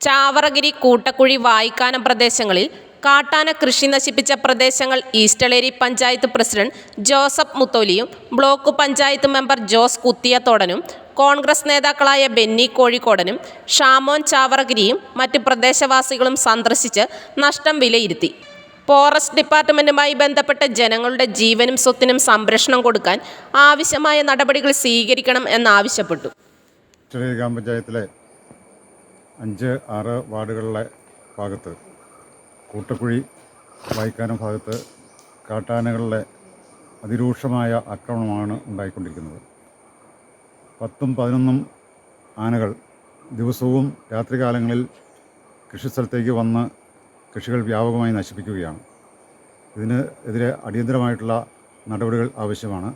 ചാവറഗിരി കൂട്ടക്കുഴി വായിക്കാനം പ്രദേശങ്ങളിൽ കാട്ടാന കൃഷി നശിപ്പിച്ച പ്രദേശങ്ങൾ ഈസ്റ്റലേരി പഞ്ചായത്ത് പ്രസിഡന്റ് ജോസഫ് മുത്തോലിയും ബ്ലോക്ക് പഞ്ചായത്ത് മെമ്പർ ജോസ് കുത്തിയത്തോടനും കോൺഗ്രസ് നേതാക്കളായ ബെന്നി കോഴിക്കോടനും ഷാമോൻ ചാവറഗിരിയും മറ്റ് പ്രദേശവാസികളും സന്ദർശിച്ച് നഷ്ടം വിലയിരുത്തി. ഫോറസ്റ്റ് ഡിപ്പാർട്ട്മെന്റുമായി ബന്ധപ്പെട്ട ജനങ്ങളുടെ ജീവനും സ്വത്തിനും സംരക്ഷണം കൊടുക്കാൻ ആവശ്യമായ നടപടികൾ സ്വീകരിക്കണം എന്നാവശ്യപ്പെട്ടു. പഞ്ചായത്തിലെ അഞ്ച് ആറ് വാർഡുകളിലെ ഭാഗത്ത് കൂട്ടക്കുഴി വായിക്കാനം ഭാഗത്ത് കാട്ടാനകളുടെ അതിരൂക്ഷമായ ആക്രമണമാണ് ഉണ്ടായിക്കൊണ്ടിരിക്കുന്നത്. പത്തും പതിനൊന്നും ആനകൾ ദിവസവും രാത്രികാലങ്ങളിൽ കൃഷിസ്ഥലത്തേക്ക് വന്ന് കൃഷികൾ വ്യാപകമായി നശിപ്പിക്കുകയാണ്. ഇതിന് എതിരെ അടിയന്തരമായിട്ടുള്ള നടപടികൾ ആവശ്യമാണ്.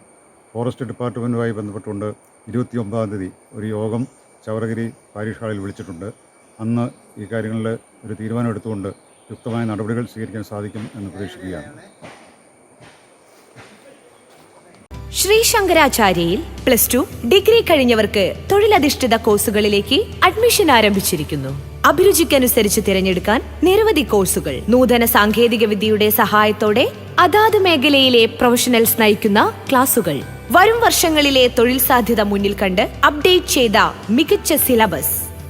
ഫോറസ്റ്റ് ഡിപ്പാർട്ട്മെന്റുമായി ബന്ധപ്പെട്ടുകൊണ്ട് ഇരുപത്തി ഒമ്പതാം തീയതി ഒരു യോഗം ചവറഗിരി പാരീഷ് ഹാളിൽ വിളിച്ചിട്ടുണ്ട്. അന്ന് ഈ കാര്യങ്ങളിൽ ഒരു തീരുമാനം എടുത്തുകൊണ്ട് യുക്തമായ നടപടികൾ സ്വീകരിക്കാൻ സാധിക്കും എന്ന് പ്രതീക്ഷിക്കുകയാണ്. ശ്രീ ശങ്കരാചാര്യയിൽ പ്ലസ് ടു ഡിഗ്രി കഴിഞ്ഞവർക്ക് തൊഴിലധിഷ്ഠിത കോഴ്സുകളിലേക്ക് അഡ്മിഷൻ ആരംഭിച്ചിരിക്കുന്നു. അഭിരുചിക്കനുസരിച്ച് തിരഞ്ഞെടുക്കാൻ നിരവധി കോഴ്സുകൾ. നൂതന സാങ്കേതിക വിദ്യയുടെ സഹായത്തോടെ അതാത് മേഖലയിലെ പ്രൊഫഷണൽസ് നയിക്കുന്ന ക്ലാസുകൾ. വരും വർഷങ്ങളിലെ തൊഴിൽ സാധ്യത മുന്നിൽ കണ്ട് അപ്ഡേറ്റ് ചെയ്ത മികച്ച സിലബസ്.